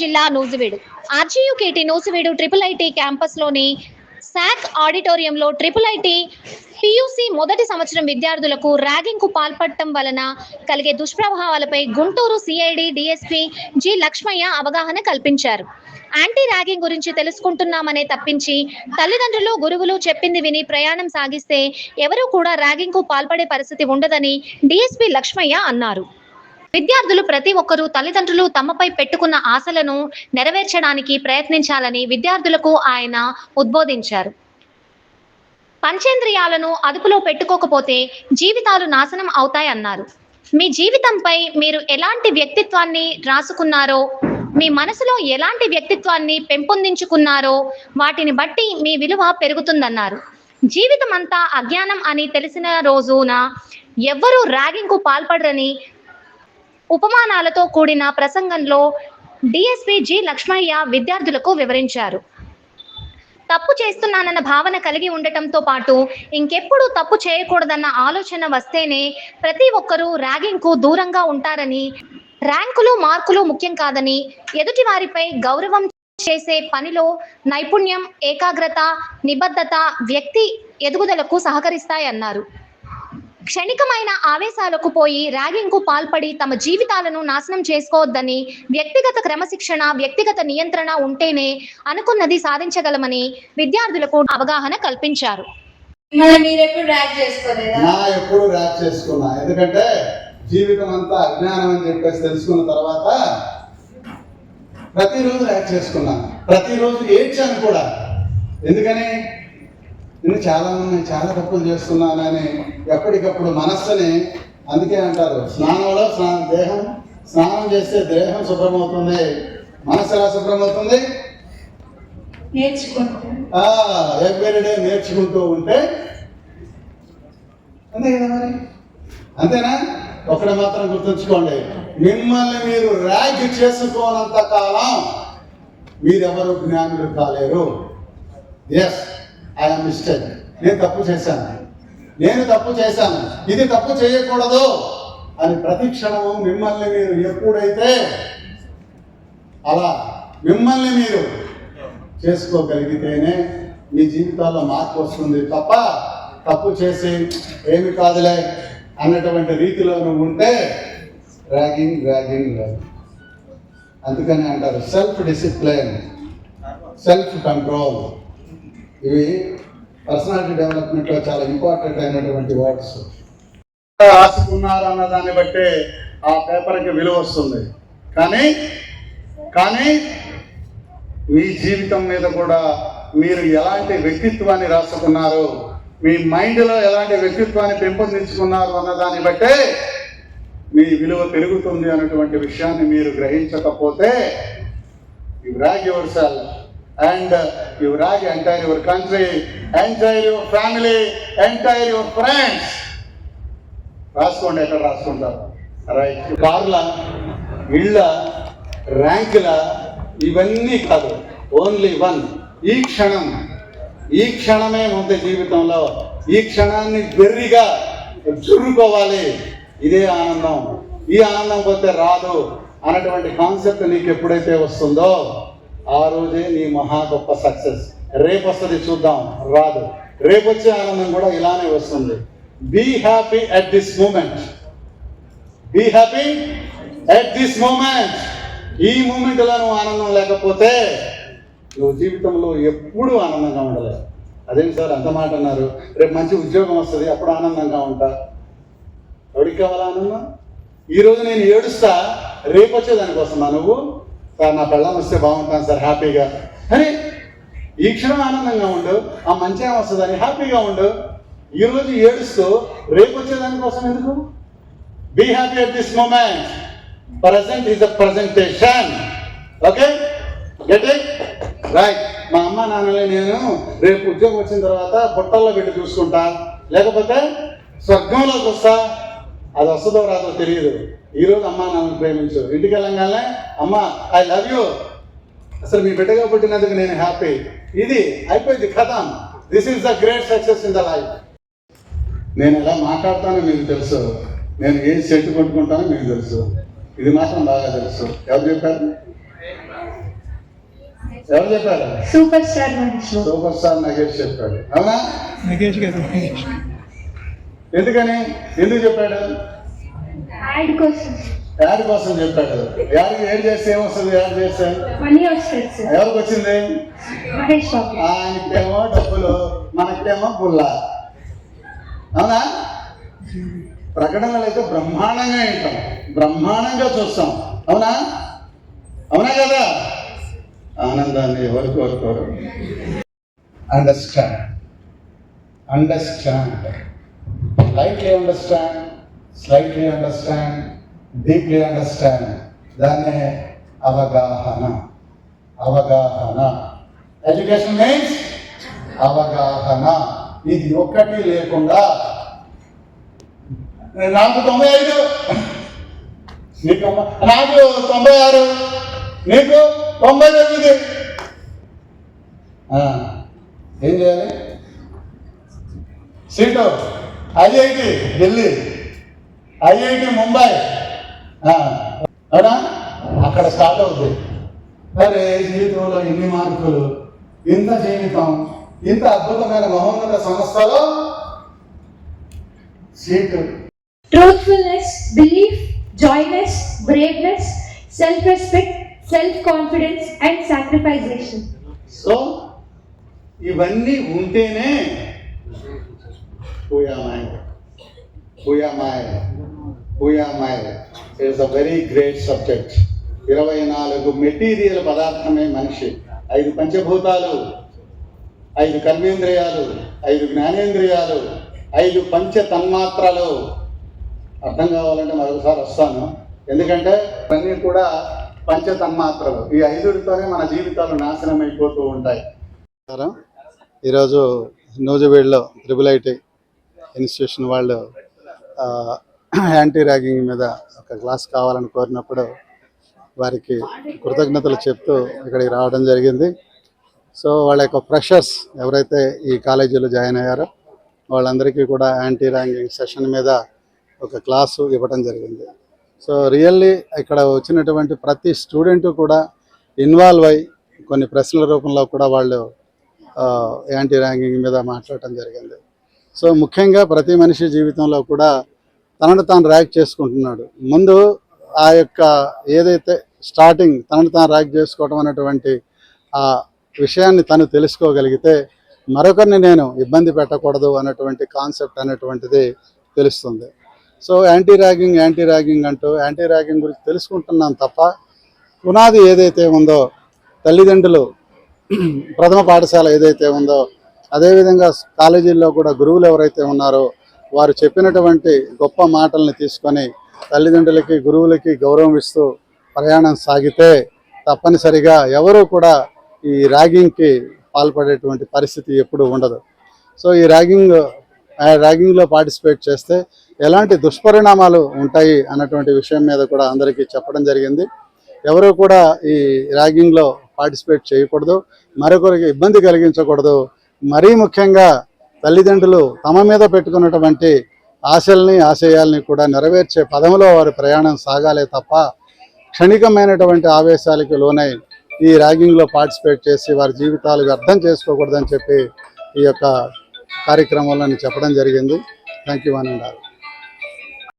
జిల్లా Nuzvid. RGUKT Nuzvid triple IT క్యాంపస్లోని sack ఆడిటోరియంలో triple IT PUC మొదటి సంవత్సరం విద్యార్థులకు ర్యాగింగ్కు పాల్పడటం వలన కలిగే దుష్ప్రభావాలపై Guntur CID DSP G Lakshmaiah అవగాహన కల్పించారు. యాంటీ ర్యాగింగ్ గురించి తెలుసుకుంటున్నామనే తప్పించి తల్లిదండ్రులు గురువులు చెప్పింది విని ప్రయాణం సాగిస్తే ఎవరూ కూడా ర్యాగింగ్కు పాల్పడే పరిస్థితి ఉండదని డిఎస్పీ లక్ష్మయ్య అన్నారు. విద్యార్థులు ప్రతి ఒక్కరూ తల్లిదండ్రులు తమపై పెట్టుకున్న ఆశలను నెరవేర్చడానికి ప్రయత్నించాలని విద్యార్థులకు ఆయన ఉద్బోధించారు. పంచేంద్రియాలను అదుపులో పెట్టుకోకపోతే జీవితాలు నాశనం అవుతాయన్నారు. మీ జీవితంపై మీరు ఎలాంటి వ్యక్తిత్వాన్ని రాసుకున్నారో మీ మనసులో ఎలాంటి వ్యక్తిత్వాన్ని పెంపొందించుకున్నారో వాటిని బట్టి మీ విలువ పెరుగుతుందన్నారు. జీవితం అంతా అజ్ఞానం అని తెలిసిన రోజున ఎవ్వరూ ర్యాగింగ్కు పాల్పడరని ఉపమానాలతో కూడిన ప్రసంగంలో డిఎస్పి జి లక్ష్మయ్య విద్యార్థులకు వివరించారు. తప్పు చేస్తున్నానన్న భావన కలిగి ఉండటంతో పాటు ఇంకెప్పుడు తప్పు చేయకూడదన్న ఆలోచన వస్తేనే ప్రతి ఒక్కరూ ర్యాగింగ్కు దూరంగా ఉంటారని ర్యాంకులు మార్కులు ముఖ్యం కాదని ఎదుటి వారిపై గౌరవం చేసే పనిలో నైపుణ్యం ఏకాగ్రత నిబద్ధత వ్యక్తి ఎదుగుదలకు సహకరిస్తాయన్నారు. క్షణికమైన ఆవేశాలకు పోయి ర్యాగింగ్కు పాల్పడి తమ జీవితాలను నాశనం చేసుకోవద్దని వ్యక్తిగత క్రమశిక్షణ వ్యక్తిగత నియంత్రణ ఉంటేనే అనుకున్నది సాధించగలమని విద్యార్థులకు అవగాహన కల్పించారు. ఎప్పుడు ర్యాక్ చేసుకున్నా. ఎందుకంటే జీవితం అంతా అజ్ఞానం అని చెప్పేసి తెలుసుకున్న తర్వాత ప్రతిరోజు ర్యాక్ చేసుకున్నా ప్రతిరోజు ఏడ్చాను కూడా. ఎందుకని? నేను చాలా మంది చాలా తప్పులు చేస్తున్నానని ఎప్పటికప్పుడు మనస్సుని అందుకే అంటారు. స్నానంలో స్నానం దేహం స్నానం చేస్తే దేహం శుభ్రమవుతుంది మనస్సు ఎలా శుభ్రమవుతుంది? నేర్చుకుంటా. ఎవ్రీడే నేర్చుకుంటూ ఉంటే. అంతే కదా మరి? అంతేనా? ఒకటి మాత్రం గుర్తుంచుకోండి. మిమ్మల్ని మీరు ర్యాగ్ చేసుకోనంత కాలం మీరెవరు జ్ఞానులు కాలేరు. ఎస్ ఐఎమ్ మిస్టేక్ నేను తప్పు చేశాను. నేను తప్పు చేశాను. ఇది తప్పు చేయకూడదు అని ప్రతి క్షణము మిమ్మల్ని మీరు ఎప్పుడైతే అలా మిమ్మల్ని మీరు చేసుకోగలిగితేనే మీ జీవితాల్లో మార్పు వస్తుంది తప్ప తప్పు చేసి ఏమి కాదులే అన్నటువంటి రీతిలో నువ్వు ఉంటే ర్యాగింగ్ ర్యాగింగ్ ర్యాగింగ్. అందుకని అంటారు సెల్ఫ్ డిసిప్లిన్ సెల్ఫ్ కంట్రోల్ ఇవి పర్సనాలిటీ డెవలప్మెంట్లో చాలా ఇంపార్టెంట్ అయినటువంటి వర్డ్స్. రాసుకున్నారు అన్న దాన్ని బట్టే ఆ పేపర్కి విలువ వస్తుంది. కానీ కానీ మీ జీవితం మీద కూడా మీరు ఎలాంటి వ్యక్తిత్వాన్ని రాసుకున్నారు? మీ మైండ్లో ఎలాంటి వ్యక్తిత్వాన్ని పెంపొందించుకున్నారు అన్న దాన్ని బట్టే మీ విలువ పెరుగుతుంది అన్నటువంటి విషయాన్ని మీరు గ్రహించకపోతే you yourself and you rag entire your country entire your family entire your friends రాసుకోండి ఎక్కడ రాసుకుంటారు? రైట్ కార్ల ఇళ్ళ ర్యాంకుల ఇవన్నీ కాదు. ఓన్లీ వన్ ఈ క్షణం ఈ క్షణమే ఉంది జీవితంలో ఈ క్షణాన్ని వెర్రిగా చురుకోవాలి ఇదే ఆనందం. ఈ ఆనందం పోతే రాదు అన్నటువంటి కాన్సెప్ట్ నీకు ఎప్పుడైతే వస్తుందో ఆ రోజే నీ మహా గొప్ప సక్సెస్ రేపు వస్తుంది చూద్దాం రాదు. రేపు వచ్చే ఆనందం కూడా ఇలానే వస్తుంది. Be happy at this moment be happy at this moment ఈ మూమెంట్లో నువ్వు ఆనందం లేకపోతే నువ్వు జీవితంలో ఎప్పుడూ ఆనందంగా ఉండలేవు. అదేం సార్ అంత మాట అన్నారు? రేపు మంచి ఉద్యోగం వస్తుంది అప్పుడు ఆనందంగా ఉంటా. ఎవరికి కావాలా ఆనందం? ఈరోజు నేను ఏడుస్తా రేపు వచ్చేదానికోసమా నువ్వు? నా పెళ్ళం వస్తే బాగుంటాను సార్ హ్యాపీగా. అని ఈ క్షణం ఆనందంగా ఉండు ఆ మంచి వస్తుందని హ్యాపీగా ఉండు. ఈరోజు ఏడుస్తూ రేపు వచ్చేదానికోసం ఎందుకు? Be happy at this moment present is a presentation okay get it right మా అమ్మ నాన్నలే నేను రేపు ఉద్యోగం వచ్చిన తర్వాత బుట్టల్లో పెట్టి చూసుకుంటా. లేకపోతే స్వర్గంలోకి వస్తా. అది వస్తుందో రాదో తెలియదు ఈరోజు అమ్మ నాన్నని ప్రేమించు. ఇంటికి వెళ్ళంగానే అమ్మ ఐ లవ్ యూ అసలు మీ బిడ్డగా పుట్టినందుకు నేను హ్యాపీ ఇది అయిపోయింది కథ. This is the great success in the life నేను ఎలా మాట్లాడతానో మీకు తెలుసు. నేను ఏ సెట్ కొట్టుకుంటానో మీకు తెలుసు. ఇది మాత్రం బాగా తెలుసు. ఎవరు చెప్పారు? ఎవరు చెప్పారు? Super star super star Nagesh చెప్పాడు. అవునా? నగేష్ గారు ఎందుకని? ఎందుకు చెప్పాడు? యాడ్ కోసం. యాడ్ కోసం చెప్పాడు. యాడ్ ఏడ్ చేస్తే ఏమొస్తుంది? యాడ్ చేస్తే? మనీ వస్తుంది ఎవరికి వచ్చింది? ఆయనకేమో డబ్బులు మనకేమో పుల్ల అవునా? ప్రకటనలు అయితే బ్రహ్మాండంగా వింటాం. బ్రహ్మాండంగా చూస్తాం. అవునా? అవునా కదా? ఆనందాన్ని ఎవరు కోరుకోరు? Understand understand lightly understand slightly understand deeply understand దాన్నే అవగాహన. అవగాహన. ఎడ్యుకేషన్ మీన్స్ అవగాహన. ఇది ఒక్కటి లేకుండా. నాకు తొంభై ఐదు. నీకు నాకు తొంభై ఆరు. నీకు తొంభై తొమ్మిది. ఏం చేయాలి? Seat. IIT Delhi. IIT Mumbai. అవునా? అక్కడ స్టార్ట్ అవుతుంది మరి జీవితంలో ఇన్ని మార్కులు ఇంత జీవితం ఇంత అద్భుతమైన మహోన్నత సంస్థలో seat. Truthfulness belief joyness braveness self respect self confidence and sacrifization so ఇవన్నీ ఉంటేనే పూయామాయ్ పూయామాయ్ పూయామాయ్ it's a very great subject ఇరవై నాలుగు మెటీరియల్ పదార్థమే మనిషి. ఐదు పంచభూతాలు ఐదు కర్మేంద్రియాలు ఐదు జ్ఞానేంద్రియాలు ఐదు పంచ తన్మాత్రలు అర్థం కావాలంటే మరొకసారి వస్తాను. ఎందుకంటే అన్నీ కూడా పంచ తన్మాత్రలు ఈ ఐదుడితోనే మన జీవితాలు నాశనం అయిపోతూ ఉంటాయి ఈరోజు నూజివీడ్లో త్రిబుల్ ఐటీ ఇన్స్టిట్యూషన్ వాళ్ళు యాంటీ ర్యాగింగ్ మీద ఒక క్లాస్ కావాలని కోరినప్పుడు వారికి కృతజ్ఞతలు చెప్తూ ఇక్కడికి రావడం జరిగింది. సో వాళ్ళ యొక్క ఫ్రెషర్స్ ఎవరైతే ఈ కాలేజీలో జాయిన్ అయ్యారో వాళ్ళందరికీ కూడా యాంటీ ర్యాంకింగ్ సెషన్ మీద ఒక క్లాసు ఇవ్వడం జరిగింది. సో రియల్లీ ఇక్కడ వచ్చినటువంటి ప్రతి స్టూడెంట్ కూడా ఇన్వాల్వ్ అయ్యి కొన్ని ప్రశ్నల రూపంలో కూడా వాళ్ళు యాంటీ ర్యాంకింగ్ మీద మాట్లాడటం జరిగింది. సో ముఖ్యంగా ప్రతి మనిషి జీవితంలో కూడా తనను తాను ర్యాక్ చేసుకుంటున్నాడు. ముందు ఆ యొక్క ఏదైతే స్టార్టింగ్ తనను తాను ర్యాక్ చేసుకోవడం అనేటువంటి ఆ విషయాన్ని తను తెలుసుకోగలిగితే మరొకరిని నేను ఇబ్బంది పెట్టకూడదు అనేటువంటి కాన్సెప్ట్ అనేటువంటిది తెలుస్తుంది. So anti ragging anti ragging అంటూ యాంటీ ర్యాగింగ్ గురించి తెలుసుకుంటున్నాం తప్ప పునాది ఏదైతే ఉందో తల్లిదండ్రులు ప్రథమ పాఠశాల ఏదైతే ఉందో అదేవిధంగా కాలేజీల్లో కూడా గురువులు ఎవరైతే ఉన్నారో వారు చెప్పినటువంటి గొప్ప మాటల్ని తీసుకొని తల్లిదండ్రులకి గురువులకి గౌరవం ఇస్తూ ప్రయాణం సాగితే తప్పనిసరిగా ఎవరు కూడా ఈ ర్యాగింగ్కి పాల్పడేటువంటి పరిస్థితి ఎప్పుడూ ఉండదు. సో ఈ ర్యాగింగ్ ర్యాగింగ్లో పార్టిసిపేట్ చేస్తే ఎలాంటి దుష్పరిణామాలు ఉంటాయి అన్నటువంటి విషయం మీద కూడా అందరికీ చెప్పడం జరిగింది. ఎవరు కూడా ఈ ర్యాగింగ్లో పార్టిసిపేట్ చేయకూడదు. మరొకరికి ఇబ్బంది కలిగించకూడదు. మరీ ముఖ్యంగా తల్లిదండ్రులు తమ మీద పెట్టుకున్నటువంటి ఆశల్ని ఆశయాల్ని కూడా నెరవేర్చే పదంలో వారి ప్రయాణం సాగాలే తప్ప క్షణికమైనటువంటి ఆవేశాలకి లోనై ఈ ర్యాగింగ్లో పార్టిసిపేట్ చేసి వారి జీవితాలు వ్యర్థం చేసుకోకూడదని చెప్పి ఈ యొక్క కార్యక్రమంలో చెప్పడం జరిగింది. థ్యాంక్ యూ అని